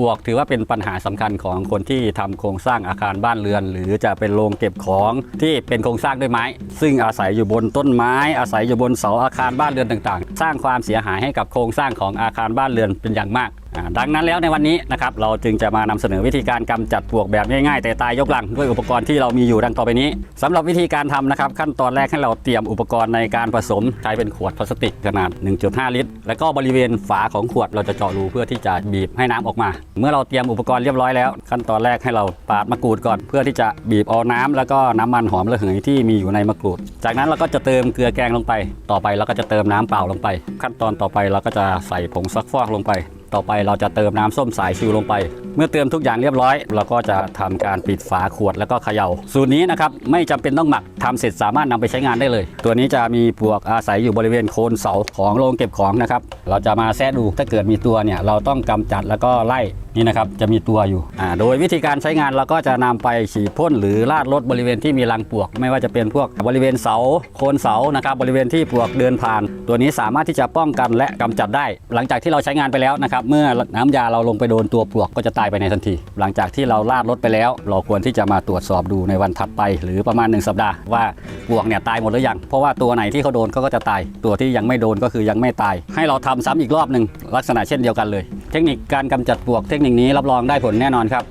ปวกถือว่าเป็นปัญหาสำคัญของคนที่ทำโครงสร้างอาคารบ้านเรือน หรือจะเป็นโรงเก็บของที่เป็นโครงสร้างด้วยไม้ ซึ่งอาศัยอยู่บนต้นไม้ อาศัยอยู่บนเสาอาคารบ้านเรือนต่างๆ สร้างความเสียหายให้กับโครงสร้างของอาคารบ้านเรือนเป็นอย่างมาก ดังนั้นแล้วในวันนี้นะครับเราจึงจะมานำเสนอวิธีการกำจัดปลวกแบบง่ายๆ แต่ตายยกลังด้วยอุปกรณ์ที่เรามีอยู่ดังต่อไปนี้สำหรับวิธีการทำนะครับขั้นตอนแรกให้เราเตรียมอุปกรณ์ในการผสมใช้เป็นขวดพลาสติกขนาด 1.5 ลิตร แล้วก็บริเวณฝาของขวดเราจะเจาะรูเพื่อที่จะบีบให้น้ำออกมา เมื่อเราเตรียมอุปกรณ์เรียบร้อยแล้ว ขั้นตอนแรกให้เราปาดมะกรูดก่อน เพื่อที่จะบีบเอาน้ำแล้วก็น้ำมันหอมระเหยที่มีอยู่ในมะกรูด จากนั้นเราก็จะเติมเกลือแกงลงไป ต่อไปเราก็จะเติมน้ำเปล่าลงไป ขั้นตอนต่อไปเราก็จะใส่ผงซักฟอกลงไป ต่อไปเราจะเติมน้ำส้มสายชูลงไป เมื่อเติมทุกอย่างเรียบร้อย เราก็จะทำการปิดฝาขวดแล้วก็เขย่า สูตรนี้นะครับไม่จำเป็นต้องหมักทำเสร็จสามารถนำไปใช้งานได้เลย ตัวนี้จะมีปลวกอาศัยอยู่บริเวณโคนเสาของโรงเก็บของนะครับ เราจะมาแซะดูถ้าเกิดมีตัวเนี่ยเราต้องกำจัดแล้วก็ไล่นี่นะครับจะมีตัวอยู่โดยวิธีการใช้งานเราก็จะนำไปฉีดพ่นหรือลาดรถบริเวณที่มีรังปลวก ไม่ว่าจะเป็นพวกบริเวณเสาโคนเสานะครับบริเวณที่ปลวกเดินผ่าน ตัวนี้สามารถที่จะป้องกันและกำจัดได้ หลังจากที่เราใช้งานไปแล้วนะครับเมื่อน้ำยาเราลงไปโดนตัวปลวกก็จะตายไปในทันที หลังจากที่เราลาดรถไปแล้ว เราควรที่จะมาตรวจสอบดูในวันถัดไป หรือประมาณ 1 สัปดาห์ว่าปลวกเนี่ยตายหมดหรือยัง เพราะว่าตัวไหนที่เขาโดนเขาก็จะตาย ตัวที่ยังไม่โดนก็คือยังไม่ตาย ให้เราทำซ้ำอีกรอบหนึ่งลักษณะเช่นเดียวกันเลย เทคนิคการกำจัดปลวกเทคนิคนี้รับรองได้ผลแน่นอนครับ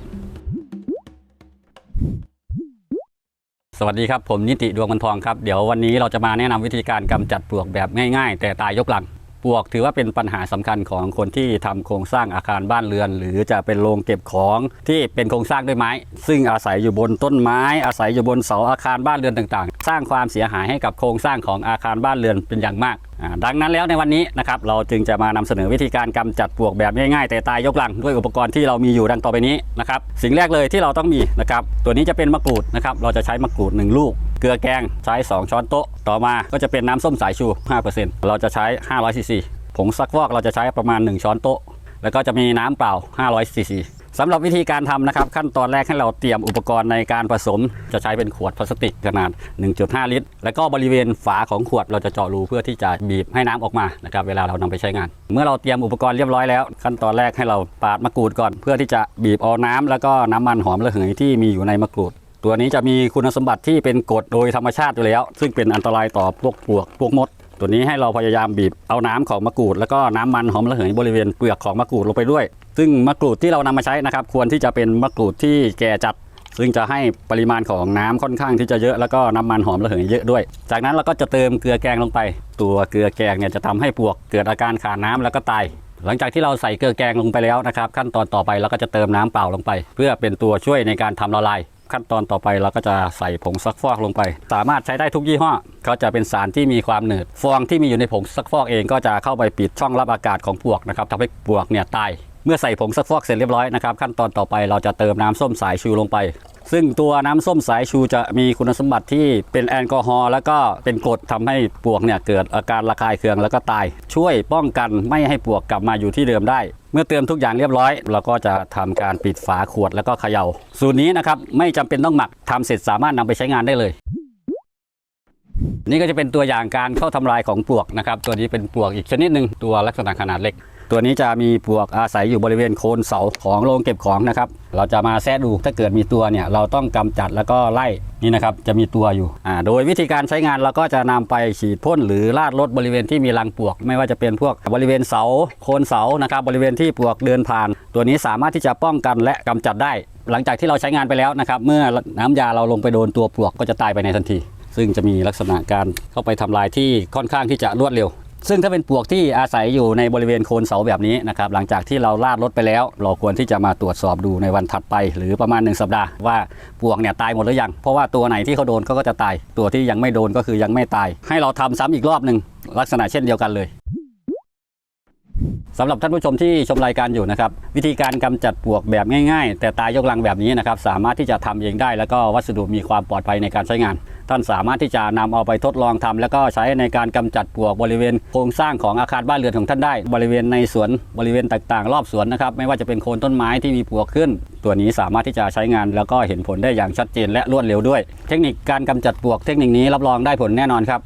สวัสดีครับ ผมนิติดวงมันทองครับ เดี๋ยววันนี้เราจะมาแนะนำวิธีการกำจัดปลวกแบบง่ายๆ แต่ตายยกลัง ปวกถือว่าเป็นปัญหาสำคัญของคนที่ทำโครงสร้างอาคารบ้านเรือน หรือจะเป็นโรงเก็บของที่เป็นโครงสร้างด้วยไม้ ซึ่งอาศัยอยู่บนต้นไม้ อาศัยอยู่บนเสาอาคารบ้านเรือนต่างๆ สร้างความเสียหายให้กับโครงสร้างของอาคารบ้านเรือนเป็นอย่างมาก ดังนั้นแล้วในวันนี้นะครับเราจึงจะมานำเสนอวิธีการกำจัดปลวกแบบง่ายๆ แต่ตายยกลังด้วยอุปกรณ์ที่เรามีอยู่ดังต่อไปนี้นะครับสิ่งแรกเลยที่เราต้องมีนะครับตัวนี้จะเป็นมะกรูดนะครับเราจะใช้มะกรูดหนึ่งลูก เกลือแกงใช้ 2 ช้อนโต๊ะ ต่อมาก็จะเป็นน้ำส้มสายชู 5%เราจะใช้ 500ซีซีผงซักฟอกเราจะใช้ประมาณ 1 ช้อนโต๊ะ แล้วก็จะมีน้ำเปล่า500ซีซี สำหรับวิธีการทำนะครับ ขั้นตอนแรกให้เราเตรียมอุปกรณ์ในการผสม จะใช้เป็นขวดพลาสติกขนาด 1.5 ลิตร แล้วก็บริเวณฝาของขวดเราจะเจาะรูเพื่อที่จะบีบให้น้ำออกมานะครับเวลาเรานำไปใช้งาน เมื่อเราเตรียมอุปกรณ์เรียบร้อยแล้ว ขั้นตอนแรกให้เราปาดมะกรูดก่อนเพื่อที่จะบีบเอาน้ำแล้วก็น้ำมันหอมระเหยที่มีอยู่ในมะกรูดตัวนี้จะมีคุณสมบัติที่เป็นกรดโดยธรรมชาติอยู่แล้ว ซึ่งเป็นอันตรายต่อพวกปลวกพวกมด ตัวนี้ให้เราพยายามบีบเอาน้ำของมะกรูด แล้วก็น้ำมันหอมระเหยบริเวณเปลือกของมะกรูดลงไปด้วย ซึ่งมะกรูดที่เรานำมาใช้นะครับ ควรที่จะเป็นมะกรูดที่แก่จัด ซึ่งจะให้ปริมาณของน้ำค่อนข้างที่จะเยอะแล้วก็น้ำมันหอมระเหยเยอะด้วย จากนั้นเราก็จะเติมเกลือแกงลงไป ตัวเกลือแกงเนี่ยจะทำให้ปลวกเกิดอาการขาดน้ำแล้วก็ตาย หลังจากที่เราใส่เกลือแกงลงไปแล้วนะครับ ขั้นตอนต่อไปเราก็จะเติมน้ำเปล่าลงไป เพื่อเป็นตัวช่วยในการทำละลาย ขั้นตอนต่อไปเราก็จะใส่ผงซักฟอกลงไป สามารถใช้ได้ทุกยี่ห้อเขาจะเป็นสารที่มีความหนืด ฟองที่มีอยู่ในผงซักฟอกเองก็จะเข้าไปปิดช่องรับอากาศของปลวกนะครับทำให้ปลวกเนี่ยตาย เมื่อใส่ผงซักฟอกเสร็จเรียบร้อยนะครับขั้นตอนต่อไปเราจะเติมน้ำส้มสายชูลงไป ซึ่งตัวน้ำส้มสายชูจะมีคุณสมบัติที่เป็นแอลกอฮอล์แล้วก็เป็นกรดทำให้ปวกเนี่ยเกิดอาการระคายเคืองแล้วก็ตาย ช่วยป้องกันไม่ให้ปวกกลับมาอยู่ที่เดิมได้ เมื่อเติมทุกอย่างเรียบร้อย เราก็จะทำการปิดฝาขวดแล้วก็เขย่า สูตรนี้นะครับไม่จำเป็นต้องหมักทำเสร็จสามารถนำไปใช้งานได้เลย นี่ก็จะเป็นตัวอย่างการเข้าทำลายของปลวกนะครับ ตัวนี้เป็นปลวกอีกชนิดหนึ่งตัวลักษณะขนาดเล็ก ตัวนี้จะมีปลวกอาศัยอยู่บริเวณโคนเสาของโรงเก็บของนะครับ เราจะมาแซะดูถ้าเกิดมีตัวเนี่ยเราต้องกำจัดแล้วก็ไล่นี่นะครับจะมีตัวอยู่อ่าโดยวิธีการใช้งานเราก็จะนำไปฉีดพ่นหรือลาดรถบริเวณที่มีรังปลวก ไม่ว่าจะเป็นพวกบริเวณเสาโคนเสานะครับบริเวณที่ปลวกเดินผ่าน ตัวนี้สามารถที่จะป้องกันและกำจัดได้ หลังจากที่เราใช้งานไปแล้วนะครับเมื่อน้ำยาเราลงไปโดนตัวปลวกก็จะตายไปในทันที ซึ่งจะมีลักษณะการเข้าไปทำลายที่ค่อนข้างที่จะรวดเร็ว ซึ่งถ้าเป็นปลวกที่อาศัยอยู่ในบริเวณโคนเสาแบบนี้นะครับหลังจากที่เราลาดรถไปแล้ว เราควรที่จะมาตรวจสอบดูในวันถัดไป หรือประมาณ 1 สัปดาห์ว่าปลวกเนี่ยตายหมดหรือยังเพราะว่าตัวไหนที่เขาโดนเขาก็จะตาย ตัวที่ยังไม่โดนก็คือยังไม่ตาย ให้เราทำซ้ำอีกรอบหนึ่งลักษณะเช่นเดียวกันเลย สำหรับท่านผู้ชมที่ชมรายการอยู่นะครับวิธีการกำจัดปลวกแบบง่ายๆ แต่ตายยกลังแบบนี้นะครับสามารถที่จะทำเองได้ แล้วก็วัสดุมีความปลอดภัยในการใช้งาน ท่านสามารถที่จะนำเอาไปทดลองทำแล้วก็ใช้ในการกำจัดปลวกบริเวณโครงสร้างของอาคารบ้านเรือนของท่านได้ บริเวณในสวนบริเวณต่างๆ รอบสวนนะครับไม่ว่าจะเป็นโคนต้นไม้ที่มีปลวกขึ้น ตัวนี้สามารถที่จะใช้งาน แล้วก็เห็นผลได้อย่างชัดเจนและรวดเร็วด้วย เทคนิคการกำจัดปลวกเทคนิคนี้รับรองได้ผลแน่นอนครับ